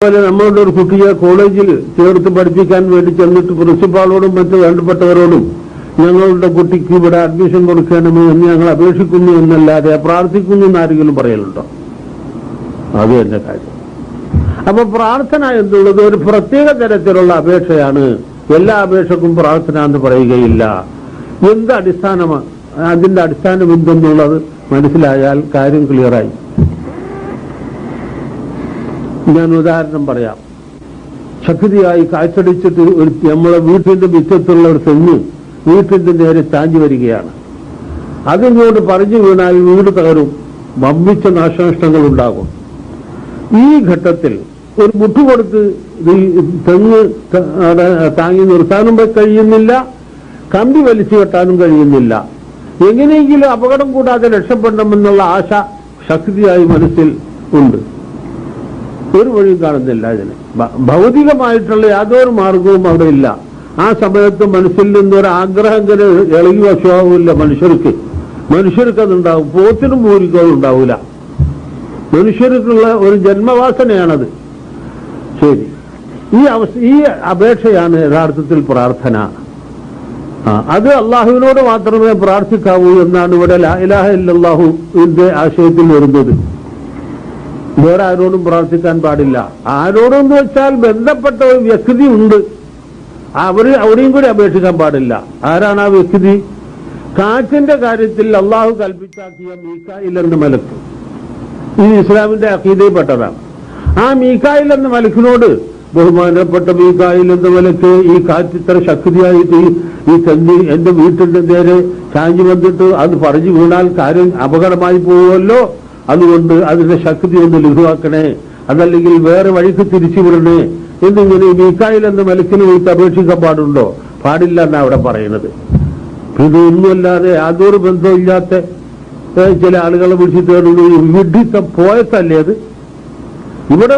അതുപോലെ നമ്മളുടെ ഒരു കുട്ടിയെ കോളേജിൽ ചേർത്ത് പഠിപ്പിക്കാൻ വേണ്ടി ചെന്നിട്ട് പ്രിൻസിപ്പാളോടും മറ്റ് വേണ്ടപ്പെട്ടവരോടും ഞങ്ങളുടെ കുട്ടിക്ക് ഇവിടെ അഡ്മിഷൻ കൊടുക്കണമേ എന്ന് ഞങ്ങൾ അപേക്ഷിക്കുന്നു എന്നല്ലാതെ പ്രാർത്ഥിക്കുന്നു എന്നാരെങ്കിലും പറയലുണ്ടോ? അത് എന്റെ കാര്യം. അപ്പൊ പ്രാർത്ഥന എന്നുള്ളത് ഒരു പ്രത്യേക തരത്തിലുള്ള അപേക്ഷയാണ്. എല്ലാ അപേക്ഷക്കും പ്രാർത്ഥന എന്ന് പറയുകയില്ല. എന്ത് അടിസ്ഥാനമാണ് അതിന്റെ അടിസ്ഥാനം എന്തെന്നുള്ളത് മനസ്സിലായാൽ കാര്യം ക്ലിയറായി ഞാൻ ഉദാഹരണം പറയാം. ശക്തിയായി കാഴ്ചടിച്ചിട്ട് ഒരു നമ്മളെ വീട്ടിന്റെ മിറ്റത്തുള്ള ഒരു തെങ്ങ് വീട്ടിന്റെ നേരെ ചാഞ്ഞു വരികയാണ്. അതിങ്ങോട്ട് പറഞ്ഞു വീണാൽ വീട് തകരും. വമ്പിച്ച നാശനഷ്ടങ്ങൾ ഉണ്ടാകും. ഈ ഘട്ടത്തിൽ ഒരു മുട്ടു കൊടുത്ത് തെങ്ങ് താങ്ങി നിർത്താനും കഴിയുന്നില്ല. കമ്പി വലിച്ചു കെട്ടാനും കഴിയുന്നില്ല. എങ്ങനെയെങ്കിലും അപകടം കൂടാതെ രക്ഷപ്പെടണമെന്നുള്ള ആശ ശക്തിയായി മനസ്സിൽ ഉണ്ട്. ഒരു വഴിയും കാണുന്നില്ല ഇതിന്. ഭൗതികമായിട്ടുള്ള യാതൊരു മാർഗവും അവിടെ ഇല്ല. ആ സമയത്ത് മനസ്സിൽ നിന്നൊരു ആഗ്രഹം ഇങ്ങനെ ഇളകി വശമാവില്ല മനുഷ്യർക്ക്. മനുഷ്യർക്ക് അതുണ്ടാവും. പോത്തിനും മൂരിക്കും ഉണ്ടാവില്ല മനുഷ്യർക്കുള്ള ഒരു ജന്മവാസനയാണത്. ശരി. ഈ അവസ്ഥ ഈ അപേക്ഷയാണ് യഥാർത്ഥത്തിൽ പ്രാർത്ഥന. അത് അള്ളാഹുവിനോട് മാത്രമേ പ്രാർത്ഥിക്കാവൂ എന്നാണ് ഇവിടെ ഇലാഹ ഇല്ലല്ലാഹുവിന്റെ ആശയത്തിൽ വരുന്നത്. വേറെ ആരോടും പ്രാർത്ഥിക്കാൻ പാടില്ല. ആരോടെന്ന് വെച്ചാൽ ബന്ധപ്പെട്ട ഒരു വ്യക്തി ഉണ്ട്. അവർ അവിടെയും കൂടി അപേക്ഷിക്കാൻ പാടില്ല. ആരാണ് ആ വ്യക്തി? കാറ്റിന്റെ കാര്യത്തിൽ അള്ളാഹു കൽപ്പിച്ചാക്കിയ മീക്കായിൽ എന്ന മലക്ക്. ഈ ഇസ്ലാമിന്റെ അക്കീതയിൽപ്പെട്ടതാണ് ആ മീക്കായിൽ എന്ന മലക്കിനോട് ബഹുമാനപ്പെട്ട മീക്കായിൽ എന്ന മലക്ക് ഈ കാറ്റ് ഇത്ര ശക്തിയായിട്ട് ഈ- തെന്നി എന്റെ വീട്ടിന്റെ നേരെ ചാഞ്ഞു വന്നിട്ട് അത് പറഞ്ഞു വീണാൽ കാര്യം അപകടമായി പോകുമല്ലോ? അതുകൊണ്ട് അതിന്റെ ശക്തി ഒന്ന് ലഘുവാക്കണേ. അതല്ലെങ്കിൽ വേറെ വഴിക്ക് തിരിച്ചു വിടണേ. എന്നിങ്ങനെ മീക്കായിൽ എന്ന മലക്കിന് വിളിച്ച് അപേക്ഷിക്കാൻ പാടുണ്ടോ? പാടില്ല എന്നാ അവിടെ പറയുന്നത്. ഇതൊന്നുമല്ലാതെ യാതൊരു ബന്ധമില്ലാത്ത ചില ആളുകളെ വിളിച്ചിട്ട് വിഡിത്തം പോയത്തല്ലേ അത്? ഇവിടെ